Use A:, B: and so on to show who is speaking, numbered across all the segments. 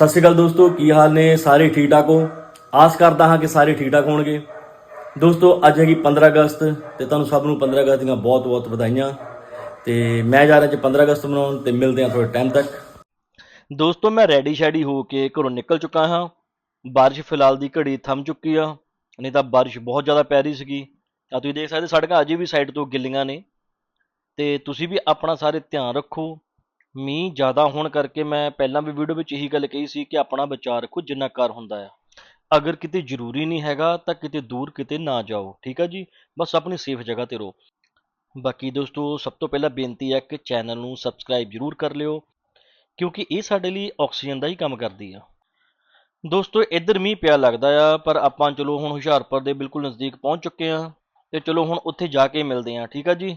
A: ਸਤਿ ਸ਼੍ਰੀ ਅਕਾਲ ਦੋਸਤੋ, ਕੀ ਹਾਲ ਨੇ? ਸਾਰੇ ਠੀਕ ਠਾਕ ਹੋ? ਆਸ ਕਰਦਾ ਹਾਂ ਕਿ ਸਾਰੇ ਠੀਕ ਠਾਕ ਹੋਣਗੇ। ਦੋਸਤੋ, ਅੱਜ ਹੈਗੀ 15 ਅਗਸਤ ਤੇ ਤੁਹਾਨੂੰ ਸਭ ਨੂੰ 15 ਅਗਸਤ ਦੀਆਂ ਬਹੁਤ-ਬਹੁਤ ਵਧਾਈਆਂ। ਤੇ ਮੈਂ ਜਾ ਰਿਹਾ ਜੀ 15 ਅਗਸਤ ਮਨਾਉਣ ਤੇ ਮਿਲਦੇ ਹਾਂ ਥੋੜੇ ਟਾਈਮ ਤੱਕ।
B: ਦੋਸਤੋ, ਮੈਂ ਰੈਡੀ ਸ਼ੈਡੀ ਹੋ ਕੇ ਘਰੋਂ ਨਿਕਲ ਚੁੱਕਾ ਹਾਂ। ਬਾਰਿਸ਼ ਫਿਲਹਾਲ ਦੀ ਘੜੀ ਥੰਮ ਚੁੱਕੀ ਆ। ਨਹੀਂ ਤਾਂ ਬਾਰਿਸ਼ ਬਹੁਤ ਜ਼ਿਆਦਾ ਪੈ ਰਹੀ ਸੀਗੀ। ਆ ਤੁਸੀਂ ਦੇਖ ਸਕਦੇ, ਸੜਕਾਂ ਅਜੇ ਵੀ ਸਾਈਡ ਤੋਂ ਗਿੱਲੀਆਂ ਨੇ। ਤੇ ਤੁਸੀਂ ਵੀ ਆਪਣਾ ਸਾਰੇ ਧਿਆਨ ਰੱਖੋ। ਮੀਂਹ ਜ਼ਿਆਦਾ ਹੋਣ ਕਰਕੇ ਮੈਂ ਪਹਿਲਾਂ ਵੀ ਵੀਡੀਓ ਵਿੱਚ ਇਹੀ ਗੱਲ ਕਹੀ ਸੀ ਕਿ ਆਪਣਾ ਬਚਾਅ ਰੱਖੋ, ਜਿੰਨਾ ਕਰ ਹੁੰਦਾ ਆ। ਅਗਰ ਕਿਤੇ ਜ਼ਰੂਰੀ ਨਹੀਂ ਹੈਗਾ ਤਾਂ ਕਿਤੇ ਦੂਰ ਕਿਤੇ ਨਾ ਜਾਓ, ਠੀਕ ਆ ਜੀ? ਬਸ ਆਪਣੀ ਸੇਫ ਜਗ੍ਹਾ ਤੇ ਰਹੋ। ਬਾਕੀ ਦੋਸਤੋ, ਸਭ ਤੋਂ ਪਹਿਲਾਂ ਬੇਨਤੀ ਹੈ ਕਿ ਚੈਨਲ ਨੂੰ ਸਬਸਕ੍ਰਾਈਬ ਜ਼ਰੂਰ ਕਰ ਲਿਓ, ਕਿਉਂਕਿ ਇਹ ਸਾਡੇ ਲਈ ਆਕਸੀਜਨ ਦਾ ਹੀ ਕੰਮ ਕਰਦੀ ਆ। ਦੋਸਤੋ, ਇੱਧਰ ਮੀਂਹ ਪਿਆ ਲੱਗਦਾ ਆ, ਪਰ ਆਪਾਂ ਚਲੋ ਹੁਣ ਹੁਸ਼ਿਆਰਪੁਰ ਦੇ ਬਿਲਕੁਲ ਨਜ਼ਦੀਕ ਪਹੁੰਚ ਚੁੱਕੇ ਆ, ਤੇ ਚਲੋ ਹੁਣ ਉੱਥੇ ਜਾ ਕੇ ਮਿਲਦੇ ਆ, ਠੀਕ ਆ ਜੀ?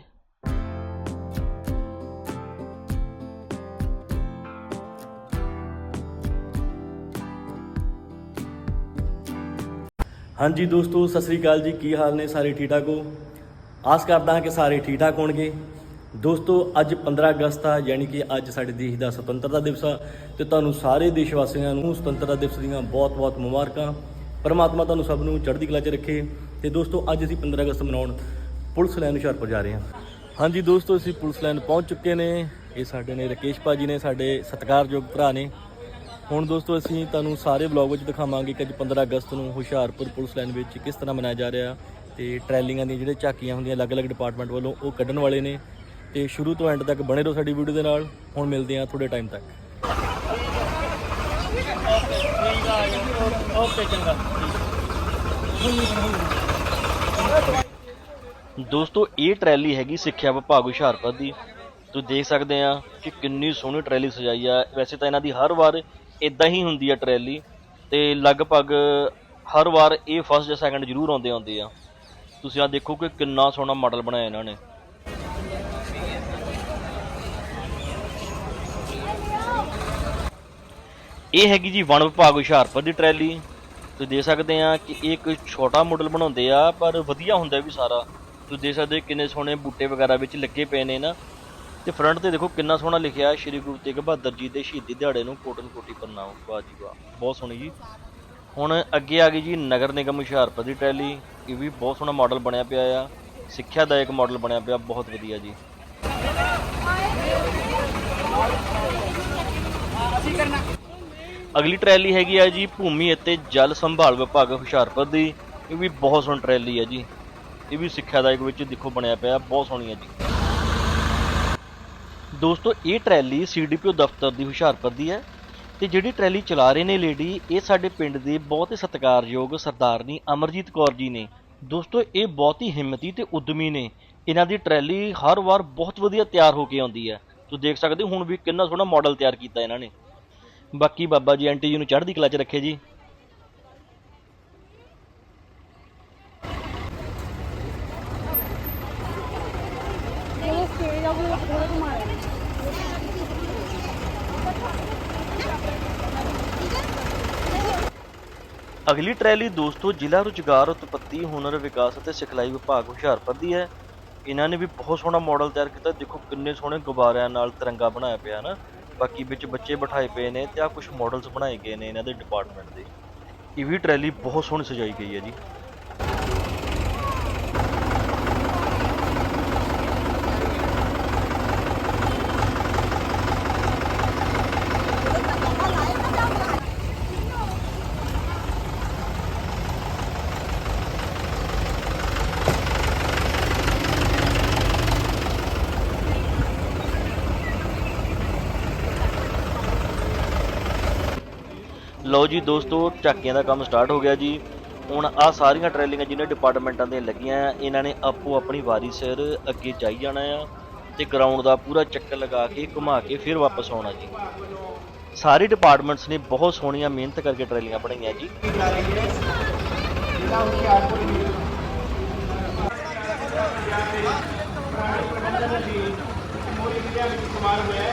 A: ਹਾਂਜੀ ਦੋਸਤੋ, ਸਤਿ ਸ੍ਰੀ ਅਕਾਲ ਜੀ। ਕੀ ਹਾਲ ਨੇ ਸਾਰੇ ਠੀਕ ਠਾਕ ਹੋ? ਆਸ ਕਰਦਾ ਹਾਂ ਕਿ ਸਾਰੇ ਠੀਕ ਠਾਕ ਹੋਣਗੇ। ਦੋਸਤੋ, ਅੱਜ 15 ਅਗਸਤ ਆ, ਯਾਨੀ ਕਿ ਅੱਜ ਸਾਡੇ ਦੇਸ਼ ਦਾ ਸੁਤੰਤਰਤਾ ਦਿਵਸ ਆ ਤੇ ਤੁਹਾਨੂੰ ਸਾਰੇ ਦੇਸ਼ ਵਾਸੀਆਂ ਨੂੰ ਸੁਤੰਤਰਤਾ ਦਿਵਸ ਦੀਆਂ ਬਹੁਤ-ਬਹੁਤ ਮੁਬਾਰਕਾਂ। ਪਰਮਾਤਮਾ ਤੁਹਾਨੂੰ ਸਭ ਨੂੰ ਚੜ੍ਹਦੀ ਕਲਾ 'ਚ ਰੱਖੇ। ਤੇ ਦੋਸਤੋ, ਅੱਜ ਅਸੀਂ 15 ਅਗਸਤ ਮਨਾਉਣ ਪੁਲਿਸ ਲਾਈਨ ਹੁਸ਼ਿਆਰਪੁਰ ਜਾ ਰਹੇ ਹਾਂ। ਹਾਂਜੀ ਦੋਸਤੋ, ਅਸੀਂ ਪੁਲਿਸ ਲਾਈਨ ਪਹੁੰਚ ਚੁੱਕੇ ਨੇ। ਇਹ ਸਾਡੇ ਨੇ ਰਕੇਸ਼ ਭਾਜੀ ਨੇ ਸਾਡੇ ਸਤਿਕਾਰਯੋਗ ਭਰਾ ਨੇ। ਹੁਣ ਦੋਸਤੋ ਅਸੀਂ ਤੁਹਾਨੂੰ ਸਾਰੇ ਵਲੌਗ ਵਿੱਚ ਦਿਖਾਵਾਂਗੇ ਕਿ ਅੱਜ 15 ਅਗਸਤ ਨੂੰ ਹੁਸ਼ਿਆਰਪੁਰ ਪੁਲਿਸ ਲਾਈਨ ਵਿੱਚ ਕਿਸ ਤਰ੍ਹਾਂ ਮਨਾਇਆ ਜਾ ਰਿਹਾ ਤੇ ਟਰੈਲੀਆਂ ਦੀਆਂ ਜਿਹੜੇ ਝਾਕੀਆਂ ਹੁੰਦੀਆਂ ਅਲੱਗ-ਅਲੱਗ ਡਿਪਾਰਟਮੈਂਟ ਵੱਲੋਂ ਉਹ ਕੱਢਣ ਵਾਲੇ ਨੇ ਤੇ ਸ਼ੁਰੂ ਤੋਂ ਐਂਡ ਤੱਕ ਬਣੇ ਰਹੋ ਸਾਡੀ ਵੀਡੀਓ ਦੇ ਨਾਲ। ਹੁਣ ਮਿਲਦੇ ਹਾਂ ਥੋੜੇ ਟਾਈਮ ਤੱਕ।
B: ਓਕੇ ਚੰਗਾ। ਦੋਸਤੋ ਇਹ ਟਰੈਲੀ ਹੈਗੀ ਸਿੱਖਿਆ ਵਿਭਾਗ ਹੁਸ਼ਿਆਰਪੁਰ ਦੀ। ਤੁਸੀਂ ਦੇਖ ਸਕਦੇ ਆ ਕਿ ਕਿੰਨੀ ਸੋਹਣੀ ਟਰੈਲੀ ਸਜਾਈ ਆ। ਵੈਸੇ ਤਾਂ ਇਹਨਾਂ ਦੀ ਹਰ ਵਾਰ ਇਦਾਂ ਹੀ ਹੁੰਦੀ ਆ ਟਰੈਲੀ ਤੇ ਲਗਭਗ ਹਰ ਵਾਰ ਇਹ ਫਸਟ ਜਾਂ ਸੈਕੰਡ ਜ਼ਰੂਰ ਆਉਂਦੇ ਆਉਂਦੇ ਆ। ਤੁਸੀਂ ਆ ਦੇਖੋ ਕਿ ਕਿੰਨਾ ਸੋਹਣਾ ਮਾਡਲ ਬਣਾਇਆ ਇਹਨਾਂ ਨੇ। ਇਹ ਹੈਗੀ ਜੀ ਵਣ ਵਿਭਾਗ ਹੁਸ਼ਿਆਰਪੁਰ ਦੀ ਟਰੈਲੀ। ਤੁਸੀਂ ਦੇਖ ਸਕਦੇ ਆ ਕਿ ਇਹ ਇੱਕ ਛੋਟਾ ਮਾਡਲ ਬਣਾਉਂਦੇ ਆ, ਪਰ ਵਧੀਆ ਹੁੰਦਾ ਵੀ ਸਾਰਾ। ਤੁਸੀਂ ਦੇਖ ਸਕਦੇ ਹੋ ਕਿੰਨੇ ਸੋਹਣੇ ਬੂਟੇ ਵਗੈਰਾ ਵਿੱਚ ਲੱਗੇ ਪਏ ਨੇ ਨਾ। ਤੇ ਫਰੰਟ ਤੇ ਦੇਖੋ ਕਿੰਨਾ ਸੋਹਣਾ ਲਿਖਿਆ ਸ਼੍ਰੀ ਗੁਰੂ ਤੇਗ ਬਹਾਦਰ ਜੀ ਦੇ ਸ਼ਹੀਦੀ ਦਿਹਾੜੇ ਨੂੰ ਕੋਟਨ ਕੋਟੀ ਪ੍ਰਣਾਮ ਵਾਹ ਜੀ ਵਾਹ, ਬਹੁਤ ਸੋਹਣੀ ਜੀ। ਹੁਣ ਅੱਗੇ ਆ ਗਈ ਜੀ ਨਗਰ ਨਿਗਮ ਹੁਸ਼ਿਆਰਪੁਰ ਦੀ ਟਰੈਲੀ ਇਹ ਵੀ ਬਹੁਤ ਸੋਹਣਾ ਮਾਡਲ ਬਣਿਆ ਪਿਆ ਆ ਸਿੱਖਿਆ ਦਾ ਇੱਕ ਮਾਡਲ ਬਣਿਆ ਪਿਆ, ਬਹੁਤ ਵਧੀਆ ਜੀ। ਅਗਲੀ ਟਰੈਲੀ ਹੈਗੀ ਆ ਜੀ ਭੂਮੀ ਅਤੇ ਜਲ ਸੰਭਾਲ ਵਿਭਾਗ ਹੁਸ਼ਿਆਰਪੁਰ ਦੀ, ਇਹ ਵੀ ਬਹੁਤ ਸੋਹਣੀ ਟਰੈਲੀ ਹੈ ਜੀ। ਇਹ ਵੀ ਸਿੱਖਿਆ ਦਾ ਇੱਕ ਵਿੱਚ ਦੇਖੋ ਬਣਿਆ ਪਿਆ, ਬਹੁਤ ਸੋਹਣੀ ਹੈ ਜੀ। ਦੋਸਤੋ, ਇਹ ਟਰੈਲੀ ਸੀਡੀਪੀਓ ਦਫ਼ਤਰ ਦੀ ਹੁਸ਼ਿਆਰਪੁਰ ਦੀ ਹੈ ਤੇ ਜਿਹੜੀ ਟਰੈਲੀ ਚਲਾ ਰਹੇ ਨੇ ਲੇਡੀ ਇਹ ਸਾਡੇ ਪਿੰਡ ਦੇ ਬਹੁਤ ਹੀ ਸਤਿਕਾਰਯੋਗ ਸਰਦਾਰਨੀ ਅਮਰਜੀਤ ਕੌਰ ਜੀ ਨੇ। ਦੋਸਤੋ, ਇਹ ਬਹੁਤ ਹੀ ਹਿੰਮਤੀ ਤੇ ਉਦਮੀ ਨੇ। ਇਹਨਾਂ ਦੀ ਟਰੈਲੀ ਹਰ ਵਾਰ ਬਹੁਤ ਵਧੀਆ ਤਿਆਰ ਹੋ ਕੇ ਆਉਂਦੀ ਹੈ। ਤੁਸੀਂ ਦੇਖ ਸਕਦੇ ਹੋ, ਹੁਣ ਵੀ ਕਿੰਨਾ ਸੋਹਣਾ ਮਾਡਲ ਤਿਆਰ ਕੀਤਾ ਇਹਨਾਂ ਨੇ। ਬਾਕੀ ਬਾਬਾ ਜੀ ਆਂਟੀ ਜੀ ਨੂੰ ਚੜ੍ਹਦੀ ਕਲਾ 'ਚ ਰੱਖੇ ਜੀ
C: ਇਹ ਸਟੇਜ ਆ ਉਹ ਥੋੜਾ ਘੁਮਾਇਆ
B: ਅਗਲੀ ਟਰੈਲੀ ਦੋਸਤੋ ਜ਼ਿਲ੍ਹਾ ਰੁਜ਼ਗਾਰ ਉਤਪਤੀ, ਹੁਨਰ, ਵਿਕਾਸ ਅਤੇ ਸਿਖਲਾਈ ਵਿਭਾਗ ਹੁਸ਼ਿਆਰਪੁਰ ਦੀ ਹੈ। ਇਹਨਾਂ ਨੇ ਵੀ ਬਹੁਤ ਸੋਹਣਾ ਮਾਡਲ ਤਿਆਰ ਕੀਤਾ। ਦੇਖੋ ਕਿੰਨੇ ਸੋਹਣੇ ਗੁਬਾਰਿਆਂ ਨਾਲ ਤਿਰੰਗਾ ਬਣਾਇਆ ਪਿਆ ਨਾ। ਬਾਕੀ ਵਿੱਚ ਬੱਚੇ ਬਿਠਾਏ ਪਏ ਨੇ ਤੇ ਆ ਕੁਝ ਮਾਡਲਸ ਬਣਾਏ ਗਏ ਨੇ ਇਹਨਾਂ ਦੇ ਡਿਪਾਰਟਮੈਂਟ ਦੇ। ਇਹ ਵੀ ਟਰੈਲੀ ਬਹੁਤ ਸੋਹਣੀ ਸਜਾਈ ਗਈ ਹੈ ਜੀ। ਲਓ ਜੀ ਦੋਸਤੋ, ਝਾਕੀਆਂ ਦਾ ਕੰਮ ਸਟਾਰਟ ਹੋ ਗਿਆ ਜੀ। ਹੁਣ ਆਹ ਸਾਰੀਆਂ ਟਰੈਲਿੰਗਾਂ ਜਿਹਨੇ ਡਿਪਾਰਟਮੈਂਟਾਂ ਦੇ ਲੱਗੀਆਂ ਆ, ਇਹਨਾਂ ਨੇ ਆਪੋ ਆਪਣੀ ਵਾਰੀ ਸਿਰ ਅੱਗੇ ਜਾਈ ਜਾਣਾ ਆ ਤੇ ਗਰਾਊਂਡ ਦਾ ਪੂਰਾ ਚੱਕਰ ਲਗਾ ਕੇ, ਘੁਮਾ ਕੇ ਫਿਰ ਵਾਪਸ ਆਉਣਾ ਜੀ। ਸਾਰੇ ਡਿਪਾਰਟਮੈਂਟਸ ਨੇ ਬਹੁਤ ਸੋਹਣੀਆਂ ਮਿਹਨਤ ਕਰਕੇ ਟਰੈਲੀਆਂ ਬਣਾਈਆਂ ਜੀ।
D: ਕੁਮਾਰ ਹੋਇਆ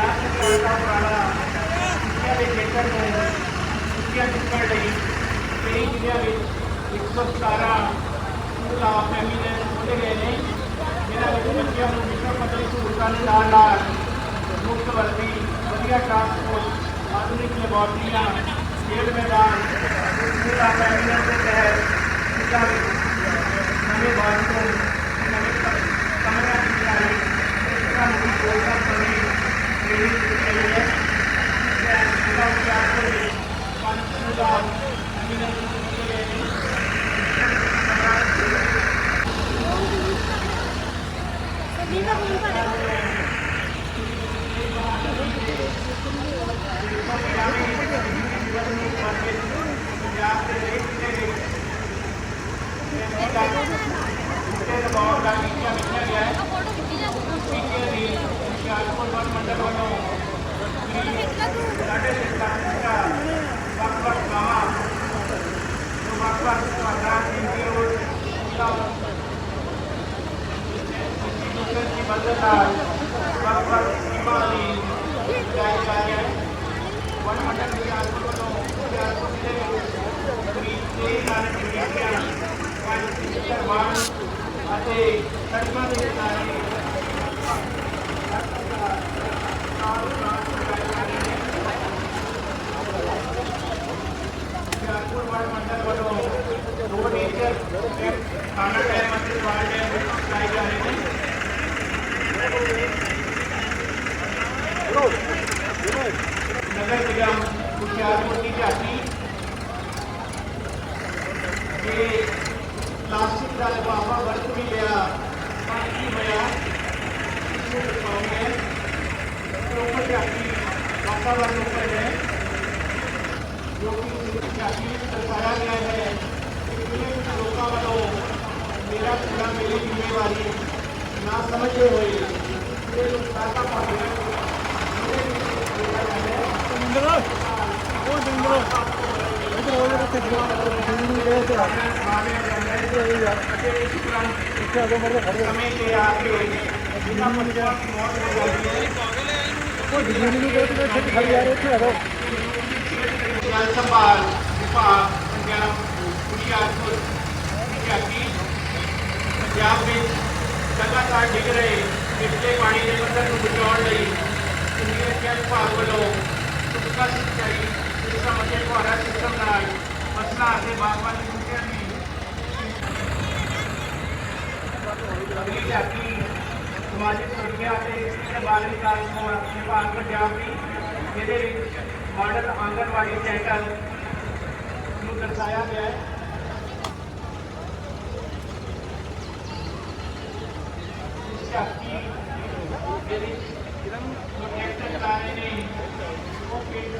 D: ਹੈ ਦਾ ਉਪਰਾਲਾ ਸਿੱਖਿਆ ਦੇ ਖੇਤਰ ਨੂੰ ਸਿੱਖਿਆ ਚੁੱਕਣ ਲਈ ਕਈ ਜ਼ਿਲ੍ਹਿਆਂ ਵਿੱਚ 117 ਸਕੂਲ ਆਫ ਐਮੀਨੈਂਸ ਖੋਲ੍ਹੇ ਗਏ ਨੇ ਜਿਨ੍ਹਾਂ ਵਿੱਚ ਬੱਚਿਆਂ ਨੂੰ ਵਿਸ਼ਵ ਪੱਧਰੀ ਸਹੂਲਤਾਂ ਦੇ ਨਾਲ ਨਾਲ ਮੁਫ਼ਤ ਵਰਦੀ ਵਧੀਆ ਟਰਾਂਸਪੋਰਟ ਆਧੁਨਿਕ ਲੈਬੋਰਟਰੀਆਂ ਖੇਡ ਮੈਦਾਨ ਸਕੂਲ ਆਫ ਐਮੀਨੈਂਸ ਦੇ ਤਹਿਤ ਸਿੱਖਿਆ ਵਿੱਚ ਨਵੇਂ ਬਾਥਰੂਮ ਨਵੇਂ ਕ- ਕਮਰਿਆਂ ਦੀ ਤਿਆਰੀ ਸਿੱਖਿਆ ਨੂੰ ਵੀ ਪ੍ਰੋਗਰਾਮ ਕਰਨੀ ਪ੍ਰੇਰਿਤ ਕੀਤੀ ਗਈ ਹੈ ਮੈਂ ਜ਼ਿਲ੍ਹਾ ਹੁਸ਼ਿਆਰਪੁਰ ਵਿੱਚ ਪੰਜ ਸਕੂਲ ਆਫ ਐਮੀਨੈਂਸ ਖੋਲ੍ਹੇ ਗਏ ਨੇ
C: ਸਭੀ ਦਾ ਫੋਨ ਕਰੇ
D: ਤੇ ਦਬਾਅ ਦਾ ਟੀਚਾ ਲਿਖਿਆ ਗਿਆ ਹੈ
C: ਫੋਟੋ ਖਿੱਚੀ ਜਾ
D: ਟੀਚੇ ਦੀ ਹੁਸ਼ਿਆਰਪੁਰ ਵਨ ਮੰਡਲ ਵੱਲੋਂ ਸਾਡੇ ਸਿੱਖਾਂ ਦਾ ਵੱਖ-ਵੱਖ ਗਾਵਾਂ ਨੂੰ ਵੱਖ-ਵੱਖ ਤੁਹਾਡਾ ਜਿੰਦੀ ਰੋਡ ਦਾ ਇੰਸਟੀਟਿਊਸ਼ਨ ਦੀ ਮਦਦ ਨਾਲ ਵੱਖ-ਵੱਖ ਸਕੀਮਾਂ ਦੀ ਜਾਰੀ ਜਾ ਰਹੀ ਹੈ ਵਨ ਮੰਡਲ ਹੁਸ਼ਿਆਰਪੁਰ ਵੱਲੋਂ ਹੁਸ਼ਿਆਰਪੁਰ ਜ਼ਿਲ੍ਹੇ ਵਿੱਚ ਕਰੀਬ ਤੇਈ ਨਾਨਕ ਵਿਦਿਆਰਥੀਆਂ ਪੰਜ ਟੀਚਰ ਵਾਨ ਅਤੇ ਸੜਕਾਂ ਦੇ ਕਿਨਾਰੇ ਹੁਸ਼ਿਆਰਪੁਰ ਵਨ ਮੰਡਲ ਵੱਲੋਂ ਰੋਡ ਏਰੀਆ ਖਾਣਾ ਟਾਈਮ ਅਤੇ ਵਾਲ ਡੈਮ ਵਿੱਚ ਚਲਾਏ ਜਾ ਰਹੇ ਨੇ ਨਗਰ ਨਿਗਮ ਹੁਸ਼ਿਆਰਪੁਰ ਦੀ ਝਾਕੀ ਕਿ ਪਲਾਸਟਿਕ ਦਾ ਲਿਫਾਫਾ ਵਰਤ ਵੀ ਲਿਆ ਪਰ ਕੀ ਹੋਇਆ ਇਸਨੂੰ ਦਿਖਾਉਂਗੇ ਪ੍ਰੋਪਰ ਝਾਕੀ ਵਾਤਾਵਰਨ ਉੱਪਰ ਹੈ ਜੋ ਕਿ ਝਾਕੀ ਵਿੱਚ ਦਰਸਾਇਆ ਗਿਆ ਹੈ ਕਿ ਕਿਵੇਂ ਜਲ ਸੰਭਾਲ ਵਿਭਾਗ ਪੰਜਾਬ ਹੁਸ਼ਿਆਰਪੁਰ ਵਿਦਿਆਰਥੀ ਪੰਜਾਬ ਵਿੱਚ ਲਗਾਤਾਰ ਡਿੱਗ ਰਹੇ ਪਿਛਲੇ ਪਾਣੀ ਦੇ ਪੱਧਰ ਨੂੰ ਬਚਾਉਣ ਲਈ ਇੰਡੀਅਨ ਸਿੱਖਿਆ ਵਿਭਾਗ ਵੱਲੋਂ ਸੁੱਕਾ ਸਿੰਚਾਈ ਸਿਸਟਮ ਅਤੇ ਫੁਹਾਰਾ ਸਿਸਟਮ ਨਾਲ ਫਸਲਾਂ ਅਤੇ ਬਾਗਬਾਨੀ ਬੂਟਿਆਂ ਦੀ ਅਗਲੀ ਝਾਕੀ ਸਮਾਜਿਕ ਸੁਰੱਖਿਆ ਅਤੇ ਬਾਲ ਵਿਕਾਸ ਵਿਭਾਗ ਪੰਜਾਬ ਦੀ, ਜਿਹਦੇ ਵਿੱਚ ਮਾਡਲ ਆਂਗਨਵਾੜੀ ਸੈਂਟਰ ਨੂੰ ਦਰਸਾਇਆ ਗਿਆ ਹੈ। ਦੇ ਵਿੱਚ ਪ੍ਰੋਜੈਕਟ ਚਲਾ ਰਹੇ ਨੇ ਉਹ ਪਿੰਡ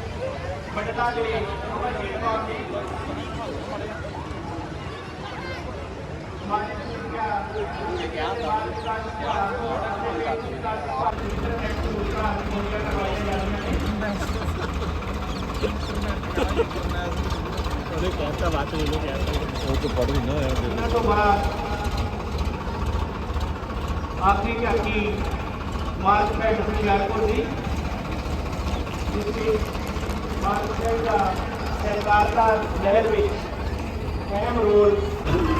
D: ਬਟਲਾ ਦੇ ਅਮਰਜੀਤ ਕੌਰ ਜੀ ਸਮਾਜਿਕ ਸੁਰੱਖਿਆ ਬਾਲ ਵਿਕਾਸ ਵਿਭਾਗ ਅਤੇ ਵਿਕਾਸ ਵਿਭਾਗ ਦੀ ਇੰਟਰਨੈਟ ਸਹੂਲਤਾਂ ਮੁਹੱਈਆ ਕਰਵਾਈਆਂ ਜਾ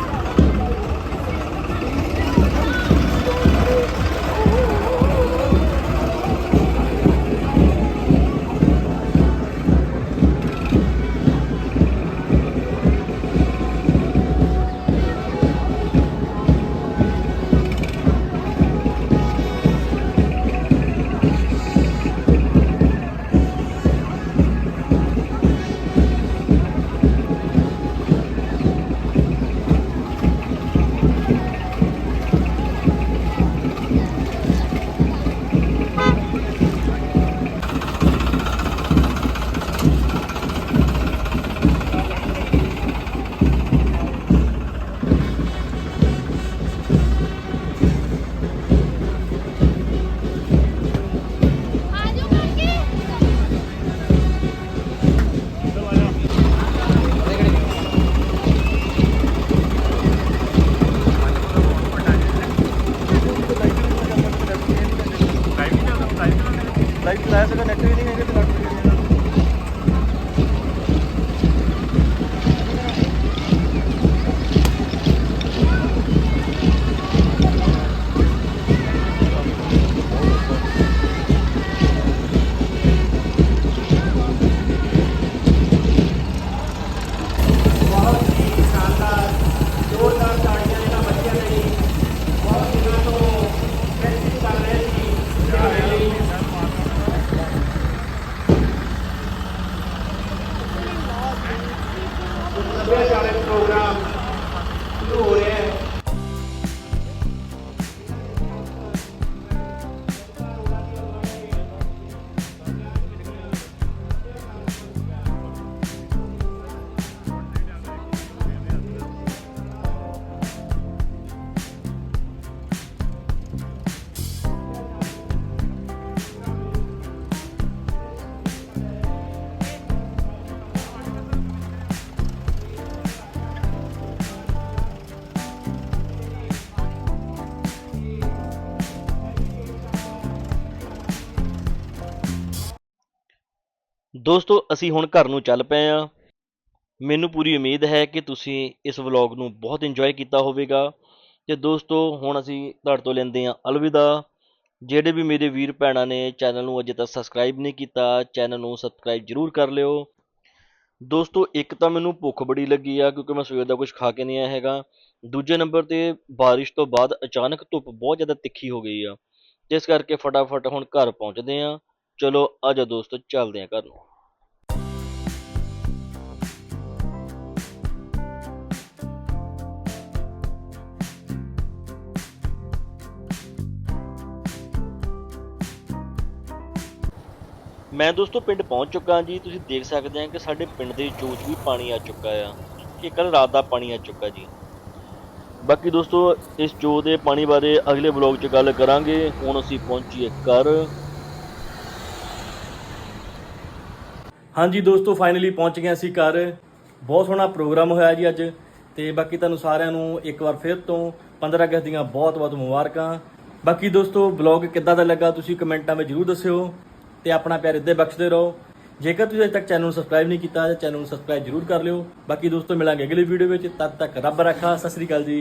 B: ਦੋਸਤੋ, ਅਸੀਂ ਹੁਣ ਘਰ ਨੂੰ ਚੱਲ ਪਏ ਆ ਮੈਨੂੰ ਪੂਰੀ ਉਮੀਦ ਹੈ ਕਿ ਤੁਸੀਂ ਇਸ ਵਲੌਗ ਨੂੰ ਬਹੁਤ ਇੰਜੋਏ ਕੀਤਾ ਹੋਵੇਗਾ। ਤੇ ਦੋਸਤੋ, ਹੁਣ ਅਸੀਂ ਤੁਹਾਡੇ ਤੋਂ ਲੈਂਦੇ ਹਾਂ ਅਲਵਿਦਾ, ਜਿਹੜੇ ਵੀ ਮੇਰੇ ਵੀਰ ਭੈਣਾਂ ਨੇ ਚੈਨਲ ਨੂੰ ਅਜੇ ਤੱਕ ਸਬਸਕ੍ਰਾਈਬ ਨਹੀਂ ਕੀਤਾ, ਚੈਨਲ ਨੂੰ ਸਬਸਕ੍ਰਾਈਬ ਜ਼ਰੂਰ ਕਰ ਲਿਓ। ਦੋਸਤੋ, ਇੱਕ ਤਾਂ ਮੈਨੂੰ ਭੁੱਖ ਬੜੀ ਲੱਗੀ ਆ, ਕਿਉਂਕਿ ਮੈਂ ਸਵੇਰ ਦਾ ਕੁਝ ਖਾ ਕੇ ਨਹੀਂ ਆਇਆ ਹੈਗਾ। ਦੂਜੇ ਨੰਬਰ ਤੇ, ਬਾਰਿਸ਼ ਤੋਂ ਬਾਅਦ ਅਚਾਨਕ ਧੁੱਪ ਬਹੁਤ ਜ਼ਿਆਦਾ ਤਿੱਖੀ ਹੋ ਗਈ ਆ। ਜਿਸ ਕਰਕੇ ਫਟਾਫਟ ਹੁਣ ਘਰ ਪਹੁੰਚਦੇ ਆ ਚਲੋ ਆਜਾ ਦੋਸਤੋ, ਚੱਲਦੇ ਆ ਘਰ ਨੂੰ। ਮੈਂ ਦੋਸਤੋ ਪਿੰਡ ਪਹੁੰਚ ਚੁੱਕਾ ਜੀ। ਤੁਸੀਂ ਦੇਖ ਸਕਦੇ ਆ ਕਿ ਸਾਡੇ ਪਿੰਡ ਦੇ ਚੋਚ ਵੀ ਪਾਣੀ ਆ ਚੁੱਕਾ ਆ। ਕਿ ਕੱਲ ਰਾਤ ਦਾ ਪਾਣੀ ਆ ਚੁੱਕਾ ਜੀ। ਬਾਕੀ ਦੋਸਤੋ, ਇਸ ਚੋ ਦੇ ਪਾਣੀ ਬਾਰੇ ਅਗਲੇ ਵਲੌਗ 'ਚ ਗੱਲ ਕਰਾਂਗੇ। ਹੁਣ ਅਸੀਂ ਪਹੁੰਚੀਏ ਘਰ।
A: ਹਾਂਜੀ ਦੋਸਤੋ ਫਾਈਨਲੀ ਪਹੁੰਚ ਗਏ ਅਸੀਂ ਘਰ। ਬਹੁਤ ਸੋਹਣਾ ਪ੍ਰੋਗਰਾਮ ਹੋਇਆ ਜੀ ਅੱਜ। ਤੇ ਬਾਕੀ ਤੁਹਾਨੂੰ ਸਾਰਿਆਂ ਨੂੰ ਇੱਕ ਵਾਰ ਫਿਰ ਤੋਂ 15 ਅਗਸਤ ਦੀਆਂ ਬਹੁਤ-ਬਹੁਤ ਮੁਬਾਰਕਾਂ। ਬਾਕੀ ਦੋਸਤੋ ਬਲੌਗ ਕਿੱਦਾਂ ਦਾ ਲੱਗਾ ਤੁਸੀਂ ਕਮੈਂਟਾਂ ਵਿੱਚ ਜਰੂਰ ਦੱਸਿਓ। ਤੇ ਆਪਣਾ ਪਿਆਰ ਇੱਦਾਂ ਬਖਸ਼ਦੇ ਰਹੋ। ਜੇਕਰ ਤੁਸੀਂ ਅਜੇ ਤੱਕ ਚੈਨਲ ਨੂੰ ਸਬਸਕ੍ਰਾਈਬ ਨਹੀਂ ਕੀਤਾ, ਤਾਂ ਚੈਨਲ ਨੂੰ ਸਬਸਕ੍ਰਾਈਬ ਜਰੂਰ ਕਰ ਲਿਓ। ਬਾਕੀ ਦੋਸਤੋ, ਮਿਲਾਂਗੇ ਅਗਲੀ ਵੀਡੀਓ ਵਿੱਚ। ਤਦ ਤੱਕ ਰੱਬ ਰੱਖਾ ਸਤਿ ਸ੍ਰੀ ਅਕਾਲ ਜੀ।